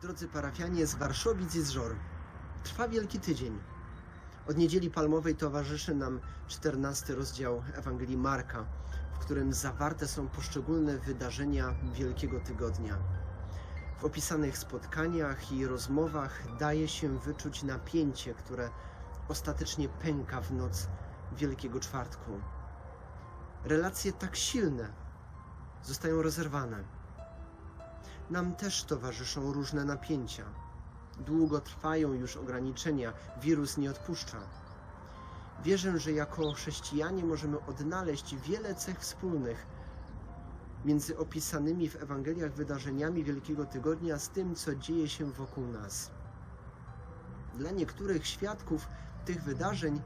Drodzy parafianie z Warszowic i z Żor, trwa Wielki Tydzień. Od Niedzieli Palmowej towarzyszy nam 14 rozdział Ewangelii Marka, w którym zawarte są poszczególne wydarzenia Wielkiego Tygodnia. W opisanych spotkaniach i rozmowach daje się wyczuć napięcie, które ostatecznie pęka w noc Wielkiego Czwartku. Relacje tak silne zostają rozerwane. Nam też towarzyszą różne napięcia. Długo trwają już ograniczenia, wirus nie odpuszcza. Wierzę, że jako chrześcijanie możemy odnaleźć wiele cech wspólnych między opisanymi w Ewangeliach wydarzeniami Wielkiego Tygodnia z tym, co dzieje się wokół nas. Dla niektórych świadków tych wydarzeń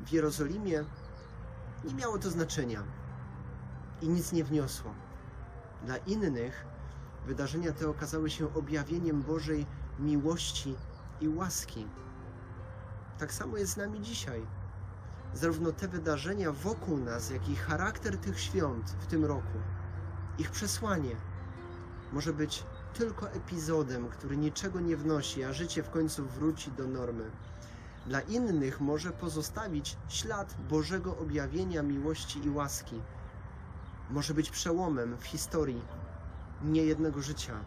w Jerozolimie nie miało to znaczenia i nic nie wniosło. Dla innych wydarzenia te okazały się objawieniem Bożej miłości i łaski. Tak samo jest z nami dzisiaj. Zarówno te wydarzenia wokół nas, jak i charakter tych świąt w tym roku, ich przesłanie może być tylko epizodem, który niczego nie wnosi, a życie w końcu wróci do normy. Dla innych może pozostawić ślad Bożego objawienia miłości i łaski. Może być przełomem w historii niejednego życia.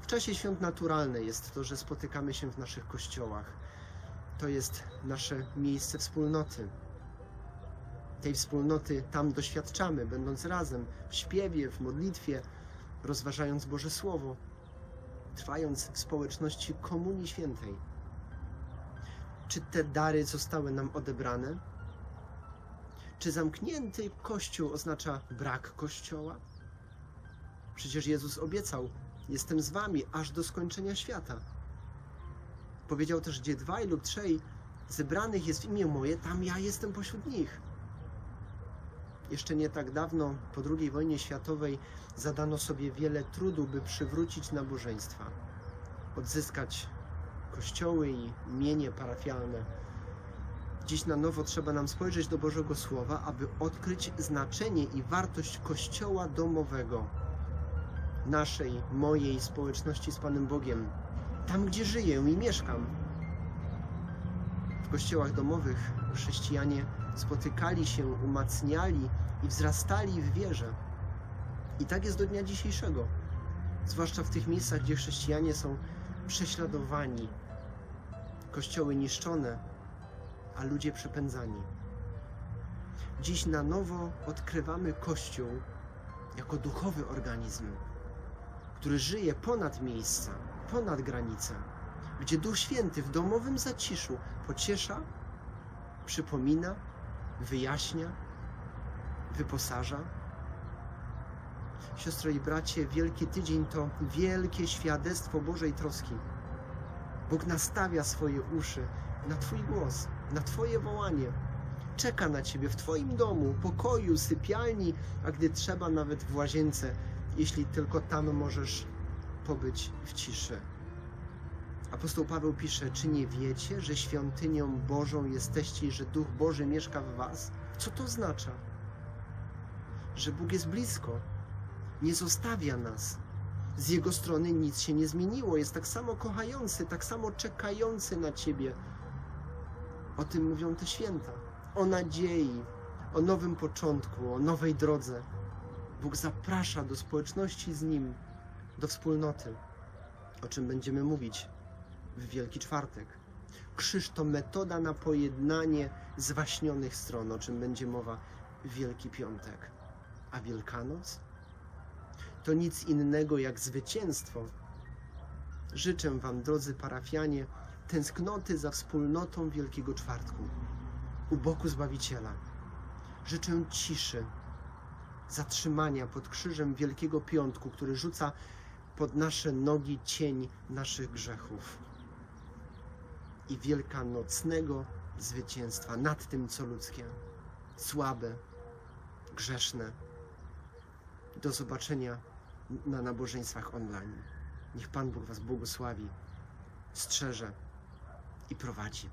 W czasie świąt naturalne jest to, że spotykamy się w naszych kościołach. To jest nasze miejsce wspólnoty. Tej wspólnoty tam doświadczamy, będąc razem w śpiewie, w modlitwie, rozważając Boże Słowo, trwając w społeczności Komunii Świętej. Czy te dary zostały nam odebrane? Czy zamknięty kościół oznacza brak kościoła? Przecież Jezus obiecał: Jestem z wami aż do skończenia świata. Powiedział też: Gdzie dwaj lub trzej zebranych jest w imię moje, tam ja jestem pośród nich. Jeszcze nie tak dawno, po II wojnie światowej, zadano sobie wiele trudu, by przywrócić nabożeństwa, odzyskać kościoły i mienie parafialne. Dziś na nowo trzeba nam spojrzeć do Bożego Słowa, aby odkryć znaczenie i wartość kościoła domowego naszej, mojej społeczności z Panem Bogiem, tam gdzie żyję i mieszkam. W kościołach domowych chrześcijanie spotykali się, umacniali i wzrastali w wierze. I tak jest do dnia dzisiejszego, zwłaszcza w tych miejscach, gdzie chrześcijanie są prześladowani, kościoły niszczone, a ludzie przepędzani. Dziś na nowo odkrywamy Kościół jako duchowy organizm, który żyje ponad miejsca, ponad granice, gdzie Duch Święty w domowym zaciszu pociesza, przypomina, wyjaśnia, wyposaża. Siostro i bracie, Wielki Tydzień to wielkie świadectwo Bożej troski. Bóg nastawia swoje uszy na Twój głos, na Twoje wołanie. Czeka na Ciebie w Twoim domu, pokoju, sypialni, a gdy trzeba nawet w łazience, jeśli tylko tam możesz pobyć w ciszy. Apostoł Paweł pisze: Czy nie wiecie, że świątynią Bożą jesteście i że Duch Boży mieszka w Was? Co to oznacza? Że Bóg jest blisko, nie zostawia nas. Z Jego strony nic się nie zmieniło. Jest tak samo kochający, tak samo czekający na Ciebie. O tym mówią te święta. O nadziei, o nowym początku, o nowej drodze. Bóg zaprasza do społeczności z Nim, do wspólnoty. O czym będziemy mówić w Wielki Czwartek. Krzyż to metoda na pojednanie zwaśnionych stron, o czym będzie mowa w Wielki Piątek. A Wielkanoc? To nic innego jak zwycięstwo. Życzę Wam, drodzy parafianie, tęsknoty za wspólnotą Wielkiego Czwartku, u boku Zbawiciela. Życzę ciszy, zatrzymania pod krzyżem Wielkiego Piątku, który rzuca pod nasze nogi cień naszych grzechów i wielkanocnego zwycięstwa nad tym, co ludzkie, słabe, grzeszne. Do zobaczenia na nabożeństwach online. Niech Pan Bóg Was błogosławi, strzeże i prowadzi.